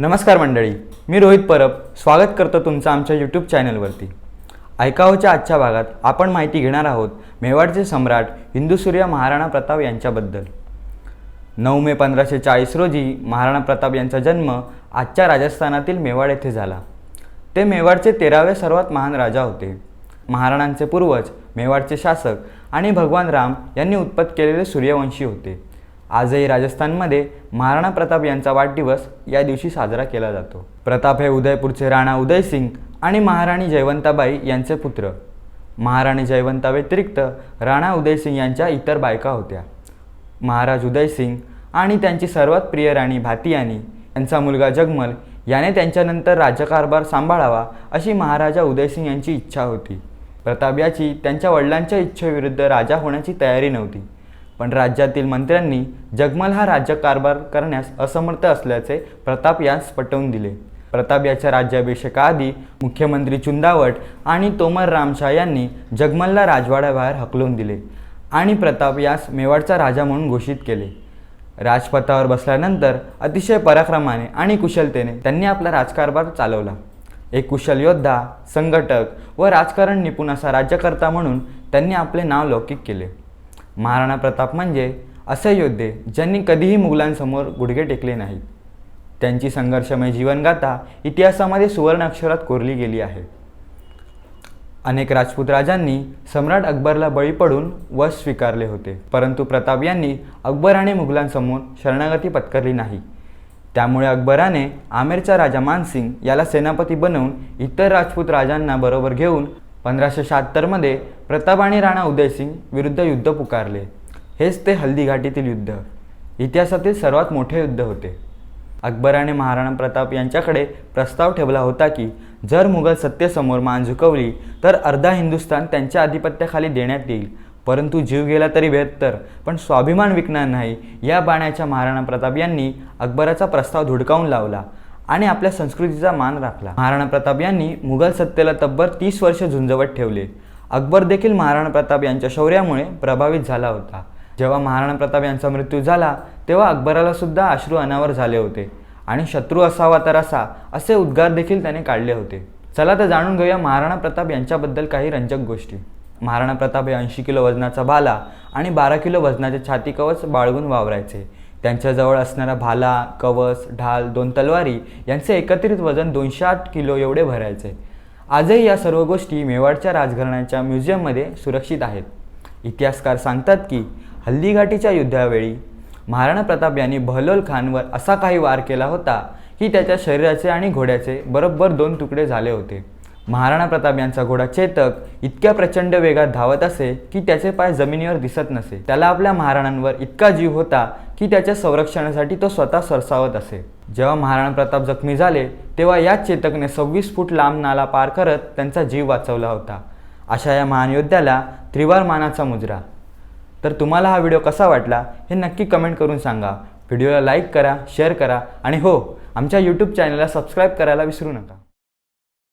नमस्कार मंडळी मी रोहित परब स्वागत करतो तुमचं आमच्या यूट्यूब चॅनलवरती ऐकावच्या आजच्या भागात आपण माहिती घेणार आहोत मेवाडचे सम्राट हिंदू सूर्य महाराणा प्रताप यांच्याबद्दल. नऊ मे पंधराशे चाळीस रोजी महाराणा प्रताप यांचा जन्म आजच्या राजस्थानातील मेवाड येथे झाला. ते मेवाडचे तेरावे सर्वात महान राजा होते. महाराणांचे पूर्वज मेवाडचे शासक आणि भगवान राम यांनी उत्पत केलेले सूर्यवंशी होते. आजही राजस्थानमध्ये महाराणा प्रताप यांचा वाढदिवस या दिवशी साजरा केला जातो. प्रताप हे उदयपूरचे राणा उदयसिंग आणि महाराणी जयवंताबाई यांचे पुत्र. महाराणी जयवंता व्यतिरिक्त राणा उदयसिंग यांच्या इतर बायका होत्या. महाराज उदयसिंग आणि त्यांची सर्वात प्रिय राणी भातियानी यांचा मुलगा जगमल याने त्यांच्यानंतर राज्यकारभार सांभाळावा अशी महाराजा उदयसिंग यांची इच्छा होती. प्रताप याची त्यांच्या वडिलांच्या इच्छेविरुद्ध राजा होण्याची तयारी नव्हती. पण राज्यातील मंत्र्यांनी जगमल हा राज्यकारभार करण्यास असमर्थ असल्याचे प्रताप यास पटवून दिले. प्रताप याच्या राज्याभिषेकाआधी मुख्यमंत्री चुंदावट आणि तोमर रामशाह यांनी जगमलला राजवाड्याबाहेर हकलून दिले आणि प्रताप यास मेवाडचा राजा म्हणून घोषित केले. राजपथावर बसल्यानंतर अतिशय पराक्रमाने आणि कुशलतेने त्यांनी आपला राजकारभार चालवला. एक कुशल योद्धा संघटक व राजकारण निपुण असा राज्यकर्ता म्हणून त्यांनी आपले नाव लौकिक केले. महाराणा प्रताप म्हणजे असे योद्धे ज्यांनी कधीही मुघलांसमोर गुडघे टेकले नाहीत. त्यांची संघर्षमय जीवनगाथा इतिहासामध्ये सुवर्ण अक्षरात कोरली गेली आहे. अनेक राजपूत राजांनी सम्राट अकबरला बळी पडून वश स्वीकारले होते परंतु प्रताप यांनी अकबर आणि मुघलांसमोर शरणागती पत्करली नाही. त्यामुळे अकबराने आमेरचा राजा मानसिंग याला सेनापती बनवून इतर राजपूत राजांना बरोबर घेऊन पंधराशे शहात्तरमध्ये प्रताप आणि राणा उदयसिंग विरुद्ध युद्ध पुकारले. हेच ते हल्दी घाटीतील युद्ध. इतिहासातील सर्वात मोठे युद्ध होते. अकबराने महाराणा प्रताप यांच्याकडे प्रस्ताव ठेवला होता की जर मुघल सत्तेसमोर मान झुकवली तर अर्धा हिंदुस्थान त्यांच्या आधिपत्याखाली देण्यात येईल. परंतु जीव गेला तरी बेहत्तर पण स्वाभिमान विकणार नाही या बाण्याच्या महाराणा प्रताप यांनी अकबराचा प्रस्ताव धुडकावून लावला. आणि आपल्या संस्कृतीचा मान राखला. महाराणा प्रताप यांनी मुघल सत्तेला तब्बल तीस वर्ष झुंजवत ठेवले. अकबर देखील महाराणा प्रताप यांच्या शौर्यामुळे प्रभावित झाला होता. जेव्हा महाराणा प्रताप यांचा मृत्यू झाला तेव्हा अकबराला सुद्धा अश्रू अनावर झाले होते आणि शत्रू असावा तर असा असे उद्गार देखील त्याने काढले होते. चला तर जाणून घेऊया महाराणा प्रताप यांच्याबद्दल काही रंजक गोष्टी. महाराणा प्रताप हे ऐंशी किलो वजनाचा भाला आणि बारा किलो वजनाचे छाती कवच बाळगून वावरायचे. त्यांच्याजवळ असणारा भाला कवच ढाल दोन तलवारी यांचे एकत्रित वजन दोनशे आठ किलो एवढे भरायचे. आजही या सर्व गोष्टी मेवाडच्या राजघराण्याच्या म्युझियममध्ये सुरक्षित आहेत. इतिहासकार सांगतात की हल्दीघाटीच्या युद्धावेळी महाराणा प्रताप यांनी बहलोल खानवर असा काही वार केला होता की त्याच्या शरीराचे आणि घोड्याचे बरोबर दोन तुकडे झाले होते. महाराणा प्रताप यांचा घोडा चेतक इतक्या प्रचंड वेगात धावत असे की त्याचे पाय जमिनीवर दिसत नसे. त्याला आपल्या महाराणांवर इतका जीव होता की त्याच्या संरक्षणासाठी तो स्वतः सरसावत असे. जेव्हा महाराणा प्रताप जखमी झाले तेव्हा याच चेतकने सव्वीस फूट लांब नाला पार करत त्यांचा जीव वाचवला होता. अशा या महान योद्ध्याला त्रिवार मानाचा मुजरा. तर तुम्हाला हा व्हिडिओ कसा वाटला हे नक्की कमेंट करून सांगा. व्हिडिओला लाईक करा शेअर करा आणि हो आमच्या यूट्यूब चॅनलला सबस्क्राईब करायला विसरू नका.